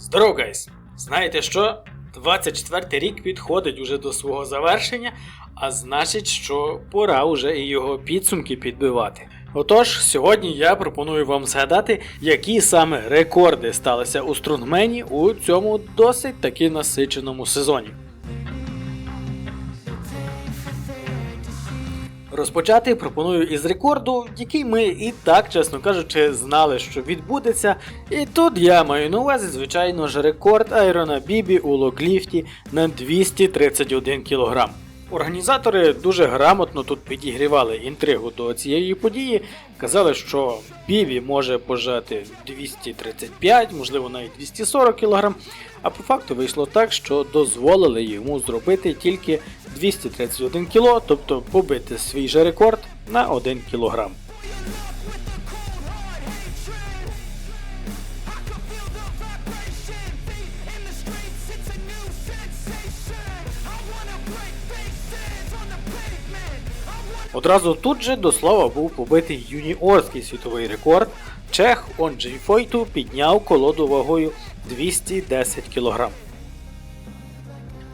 Здорово, гайс! Знаєте що? 24 рік підходить уже до свого завершення, а значить, що пора уже і його підсумки підбивати. Отож, сьогодні я пропоную вам згадати, які саме рекорди сталися у струнгмені у цьому досить таки насиченому сезоні. Розпочати пропоную із рекорду, який ми і так, чесно кажучи, знали, що відбудеться. І тут я маю на увазі, звичайно ж, рекорд Айрона Бібі у локліфті на 231 кг. Організатори дуже грамотно тут підігрівали інтригу до цієї події. Казали, що Біві може пожати 235, можливо навіть 240 кг, а по факту вийшло так, що дозволили йому зробити тільки 231 кг, тобто побити свій же рекорд на 1 кг. Одразу тут же до слова був побитий юніорський світовий рекорд. Чех Онджей Фойту підняв колоду вагою 210 кг.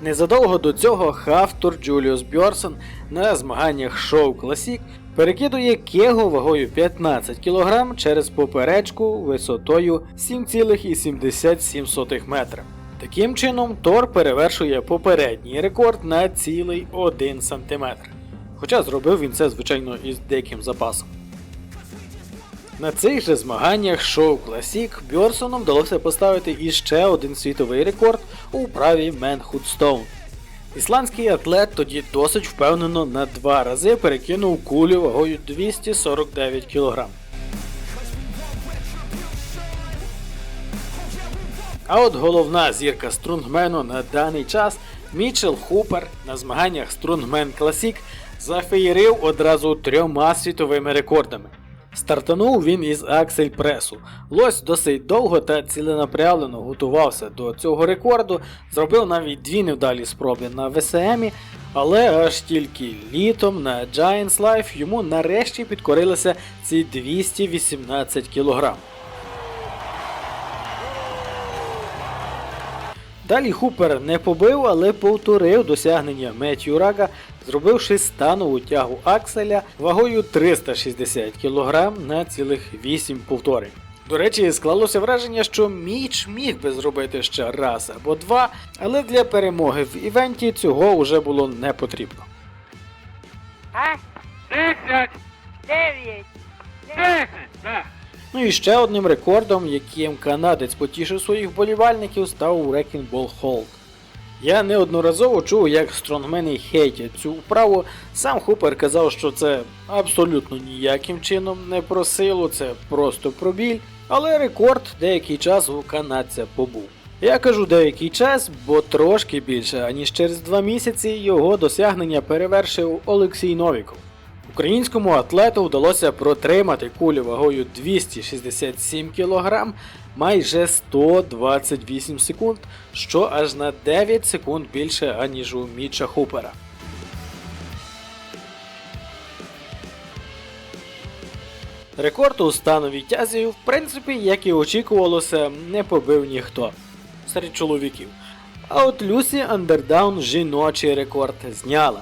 Незадовго до цього Хафтур Джуліус Бьорсон на змаганнях шоу Класік перекидує кегу вагою 15 кг через поперечку висотою 7,77 метра. Таким чином, Тор перевершує попередній рекорд на цілий 1 см. Хоча зробив він це, звичайно, із деяким запасом. На цих же змаганнях шоу Classic Бьорсону вдалося поставити іще один світовий рекорд у вправі Manhood Stone. Ісландський атлет тоді досить впевнено на два рази перекинув кулю вагою 249 кг. А от головна зірка струнгмену на даний час Мічел Хупер на змаганнях Струнгмен Classic зафеєрив одразу трьома світовими рекордами. Стартанув він із Аксель Пресу. Лось досить довго та ціленапрямлено готувався до цього рекорду, зробив навіть дві невдалі спроби на ВСМі, але аж тільки літом на Giants Life йому нарешті підкорилися ці 218 кг. Далі Хупер не побив, але повторив досягнення Меттью Рага, зробивши станову тягу Акселя вагою 360 кг на цілих 8 повторень. До речі, склалося враження, що Міч міг би зробити ще раз або два, але для перемоги в івенті цього вже було не потрібно. Ну і ще одним рекордом, яким канадець потішив своїх болівальників, став Wrecking Ball Hold. Я неодноразово чув, як стронгмени хейтять цю вправу. Сам Хупер казав, що це абсолютно ніяким чином не про силу, це просто про біль. Але рекорд деякий час у канадця побув. Я кажу деякий час, бо трошки більше, аніж через два місяці його досягнення перевершив Олексій Новіков. Українському атлету вдалося протримати кулю вагою 267 кг майже 128 секунд, що аж на 9 секунд більше, аніж у Міча Хупера. Рекорд у становій тязі, в принципі, як і очікувалося, не побив ніхто серед чоловіків. А от Люсі Андердаун жіночий рекорд зняла.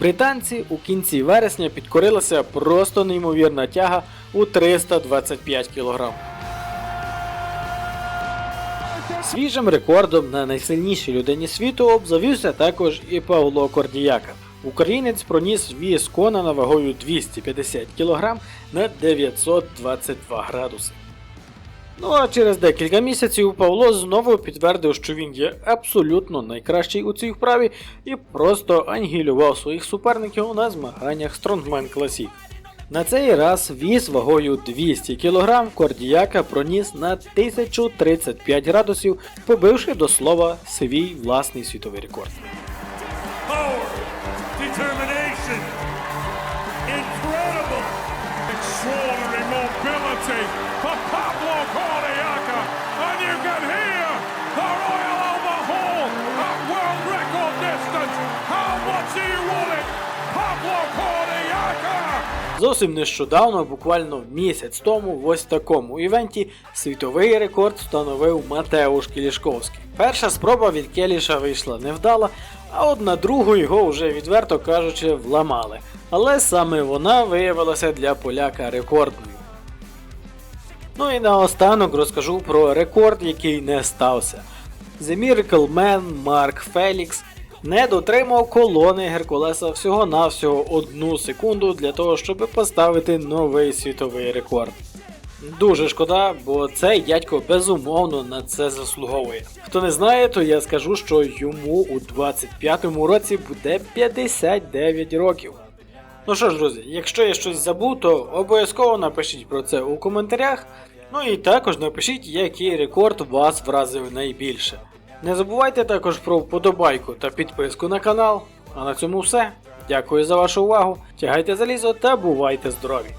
Британці у кінці вересня підкорилася просто неймовірна тяга у 325 кг. Свіжим рекордом на найсильнішій людині світу обзавівся також і Павло Кордіяка. Українець проніс віз Конана вагою 250 кг на 922 градуси. Ну а через декілька місяців Павло знову підтвердив, що він є абсолютно найкращий у цій вправі і просто ангілював своїх суперників на змаганнях Strongman Classic. На цей раз віз вагою 200 кг Кордіяка проніс на 1035 градусів, побивши до слова свій власний світовий рекорд. incredible, Зовсім нещодавно, буквально місяць тому, в ось такому івенті світовий рекорд встановив Матеуш Кілішковський. Перша спроба від Келіша вийшла невдала, а от на другу його вже відверто кажучи вламали. Але саме вона виявилася для поляка рекордною. Ну і наостанок розкажу про рекорд, який не стався. The Miracle Man Марк Фелікс не дотримав колони Геркулеса всього-навсього одну секунду для того, щоб поставити новий світовий рекорд. Дуже шкода, бо цей дядько безумовно на це заслуговує. Хто не знає, то я скажу, що йому у 25-му році буде 59 років. Ну що ж, друзі, якщо я щось забув, то обов'язково напишіть про це у коментарях. Ну і також напишіть, який рекорд вас вразив найбільше. Не забувайте також про вподобайку та підписку на канал. А на цьому все. Дякую за вашу увагу. Тягайте залізо та бувайте здорові!